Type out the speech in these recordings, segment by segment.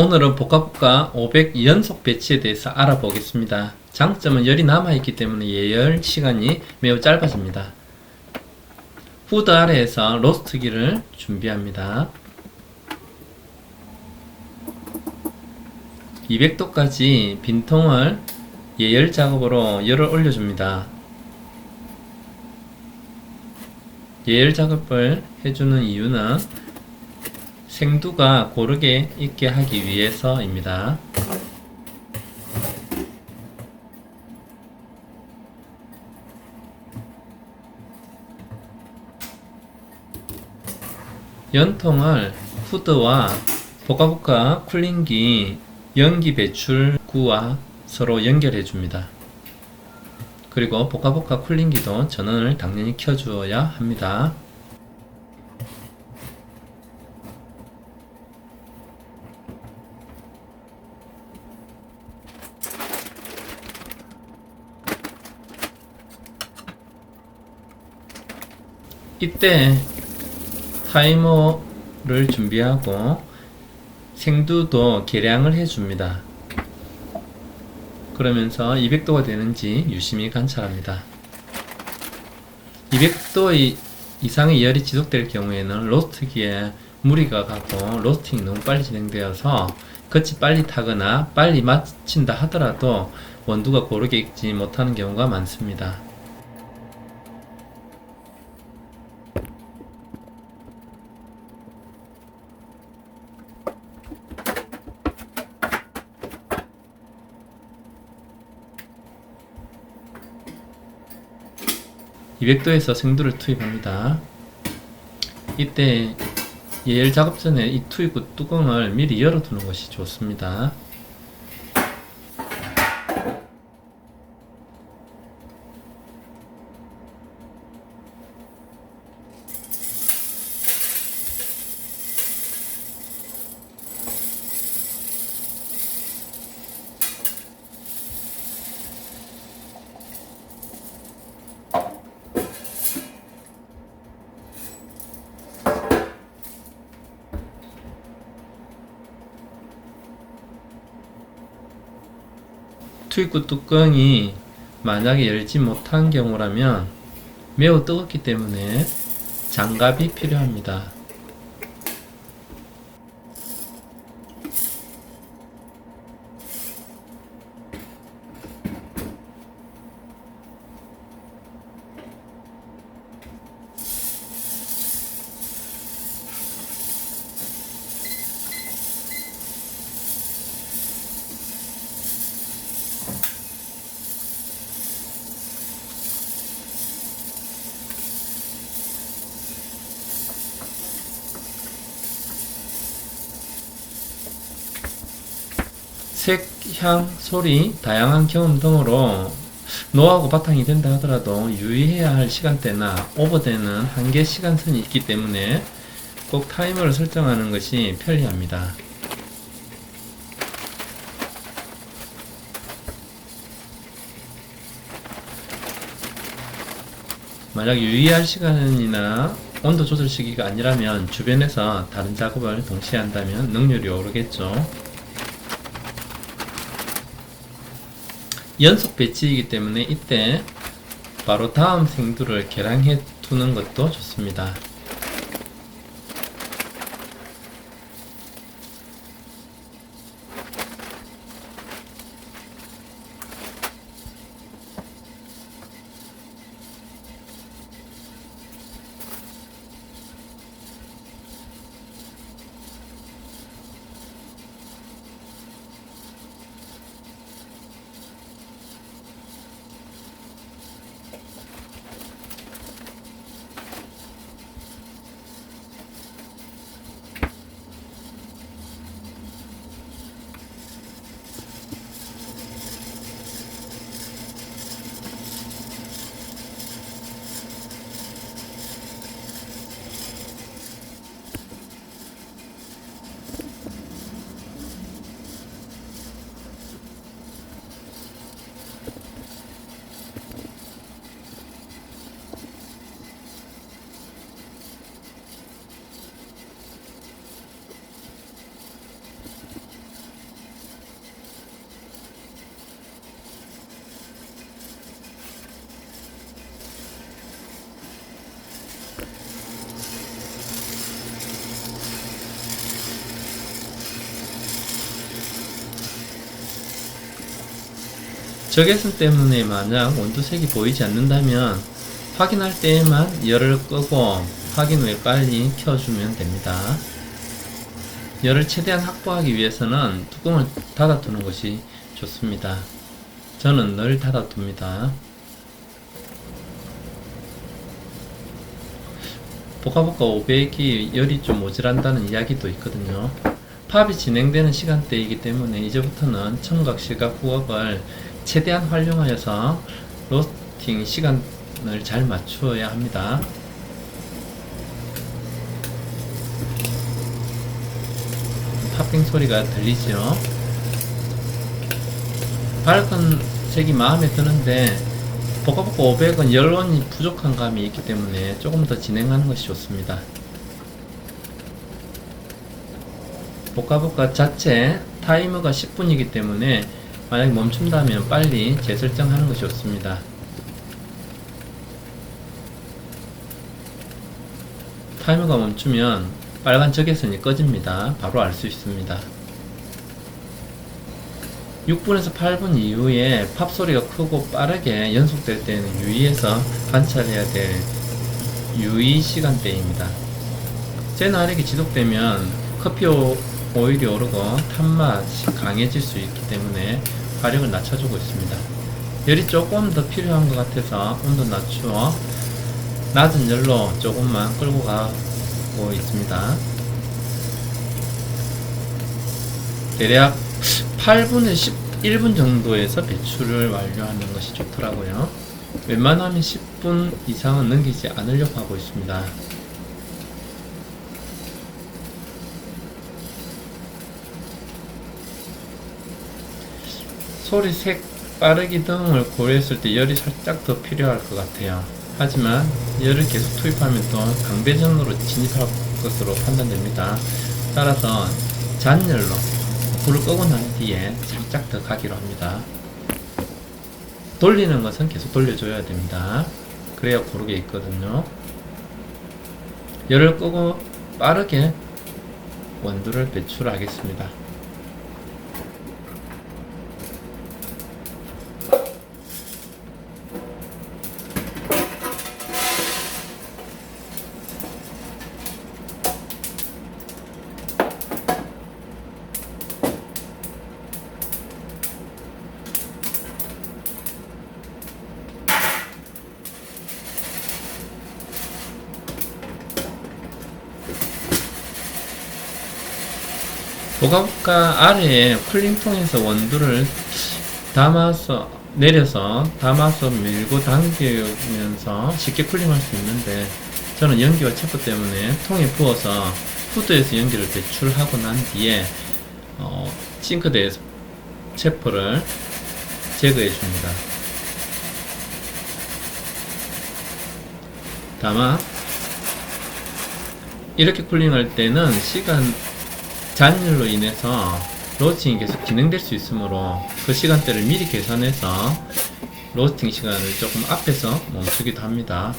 오늘은 복합국가 500 연속 배치에 대해서 알아보겠습니다. 장점은 열이 남아있기 때문에 예열 시간이 매우 짧아집니다. 후드 아래에서 로스트기를 준비합니다. 200도까지 빈통을 예열 작업으로 열을 올려줍니다. 예열 작업을 해주는 이유는 생두가 고르게 익게 하기 위해서입니다. 연통을 후드와 보카보카 쿨링기 연기 배출구와 서로 연결해 줍니다. 그리고 보카보카 쿨링기도 전원을 당연히 켜주어야 합니다. 이때 타이머를 준비하고 생두도 계량을 해줍니다. 그러면서 200도가 되는지 유심히 관찰합니다. 200도 이상의 열이 지속될 경우에는 로스트기에 무리가 가고 로스팅이 너무 빨리 진행되어서 끝이 빨리 타거나 빨리 마친다 하더라도 원두가 고르게 익지 못하는 경우가 많습니다. (200도에서) 생두를 투입합니다. 이때 예열 작업 전에 이 투입구 뚜껑을 미리 열어두는 것이 좋습니다 투입구 뚜껑이 만약에 열지 못한 경우라면 매우 뜨겁기 때문에 장갑이 필요합니다. 색, 향, 소리, 다양한 경험 등으로 노하고 바탕이 된다 하더라도 유의해야 할 시간대나 오버되는 한계 시간선이 있기 때문에 꼭 타이머를 설정하는 것이 편리합니다. 만약 유의할 시간이나 온도 조절 시기가 아니라면 주변에서 다른 작업을 동시에 한다면 능률이 오르겠죠. 연속 배치이기 때문에 이때 바로 다음 생두를 계량해 두는 것도 좋습니다. 적외선 때문에 만약 원두색이 보이지 않는다면 확인할 때에만 열을 끄고 확인 후에 빨리 켜주면 됩니다. 열을 최대한 확보하기 위해서는 뚜껑을 닫아두는 것이 좋습니다. 저는 늘 닫아둡니다. 보카보카 500이 열이 좀 모자란다는 이야기도 있거든요. 팝이 진행되는 시간대이기 때문에 이제부터는 청각, 시각, 후각을 최대한 활용하여서 로스팅 시간을 잘 맞추어야 합니다. 팝핑 소리가 들리죠? 밝은 색이 마음에 드는데 보카보카 500은 열원이 부족한 감이 있기 때문에 조금 더 진행하는 것이 좋습니다. 보카보카 자체 타이머가 10분이기 때문에 만약 멈춘다면 빨리 재설정하는 것이 좋습니다. 타이머가 멈추면 빨간 적외선이 꺼집니다. 바로 알 수 있습니다. 6분에서 8분 이후에 팝 소리가 크고 빠르게 연속될 때는 유의해서 관찰해야 될 유의 시간대입니다. 제 나력이 지속되면 커피 오- 오일이 오르고 탄맛이 강해질 수 있기 때문에 화력을 낮춰주고 있습니다. 열이 조금 더 필요한 것 같아서 온도 낮추어 낮은 열로 조금만 끌고 가고 있습니다. 대략 8분에 11분 정도에서 배출을 완료하는 것이 좋더라고요. 웬만하면 10분 이상은 넘기지 않으려고 하고 있습니다. 소리 색 빠르기 등을 고려했을 때 열이 살짝 더 필요할 것 같아요. 하지만 열을 계속 투입하면 또 강배전으로 진입할 것으로 판단됩니다. 따라서 잔열로 불을 끄고 난 뒤에 살짝 더 가기로 합니다. 돌리는 것은 계속 돌려줘야 됩니다. 그래야 고르게 있거든요. 열을 끄고 빠르게 원두를 배출하겠습니다. 보가보가 아래에 쿨링통에서 원두를 담아서 내려서 담아서 밀고 당기면서 쉽게 쿨링할 수 있는데 저는 연기와 체포 때문에 통에 부어서 후드에서 연기를 배출하고 난 뒤에 어, 싱크대에서 체포를 제거해 줍니다. 다만 이렇게 쿨링할 때는 시간 잔열로 인해서 로스팅이 계속 진행될 수 있으므로 그 시간대를 미리 계산해서 로스팅 시간을 조금 앞에서 멈추기도 합니다.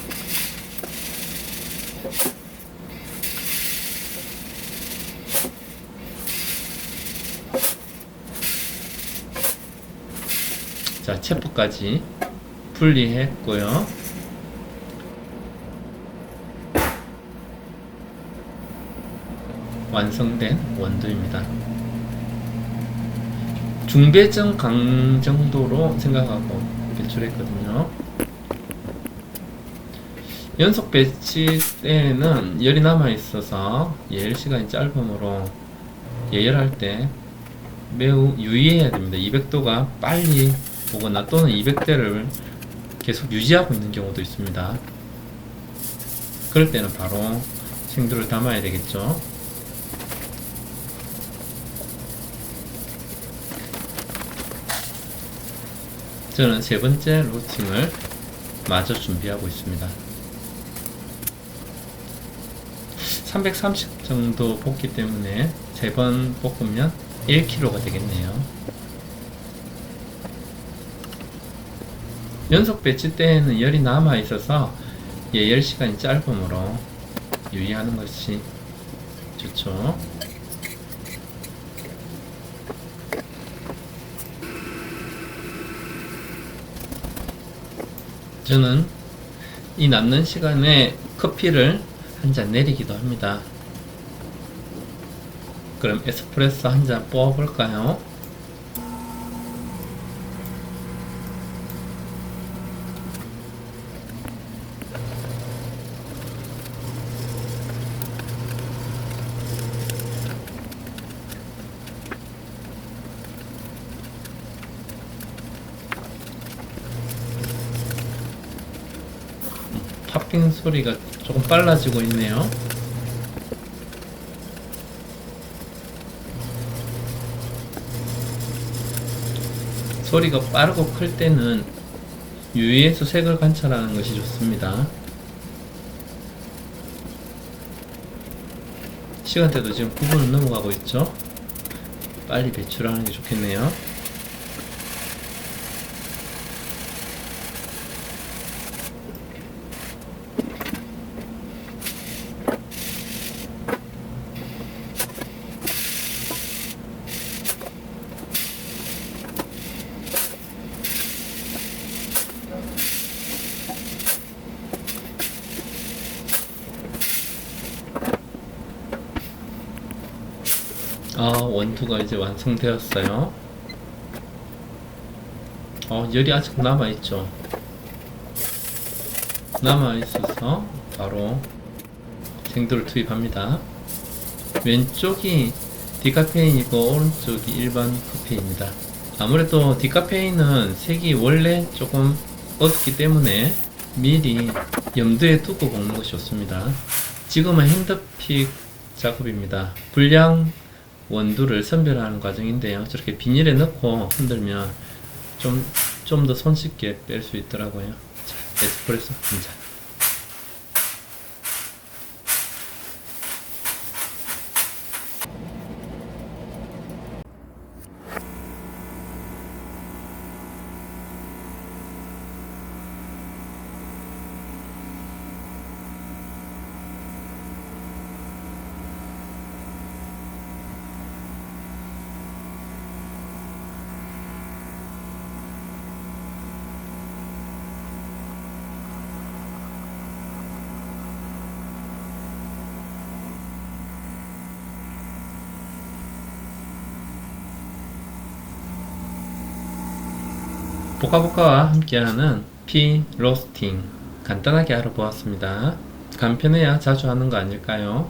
자, 체포까지 분리했고요. 완성된 원두입니다. 중배정 강 정도로 생각하고 배출했거든요. 연속 배치 때에는 열이 남아 있어서 예열 시간이 짧으므로 예열할 때 매우 유의해야 됩니다. 200도가 빨리 오거나 또는 200대를 계속 유지하고 있는 경우도 있습니다. 그럴 때는 바로 생두를 담아야 되겠죠. 저는 세 번째 로스팅을 마저 준비하고 있습니다. 330 정도 볶기 때문에 세번 볶으면 1kg가 되겠네요. 연속 배치 때에는 열이 남아 있어서 예열 시간이 짧으므로 유의하는 것이 좋죠. 저는 이 남는 시간에 커피를 한 잔 내리기도 합니다. 그럼 에스프레소 한 잔 뽑아볼까요? 팝핑 소리가 조금 빨라지고 있네요. 소리가 빠르고 클 때는 유의해서 색을 관찰하는 것이 좋습니다. 시간대도 지금 9분을 넘어가고 있죠? 빨리 배출하는 게 좋겠네요. 아, 원투가 이제 완성되었어요. 어, 열이 아직 남아있죠. 남아있어서 바로 생도를 투입합니다. 왼쪽이 디카페인이고 오른쪽이 일반 커피입니다. 아무래도 디카페인은 색이 원래 조금 어둡기 때문에 미리 염두에 두고 볶는 것이 좋습니다. 지금은 핸드픽 작업입니다. 불량 원두를 선별하는 과정인데요. 저렇게 비닐에 넣고 흔들면 좀, 좀 더 손쉽게 뺄 수 있더라고요. 자, 에스프레소 한 잔. 보카보카와 함께하는 피 로스팅 간단하게 알아보았습니다. 간편해야 자주 하는 거 아닐까요?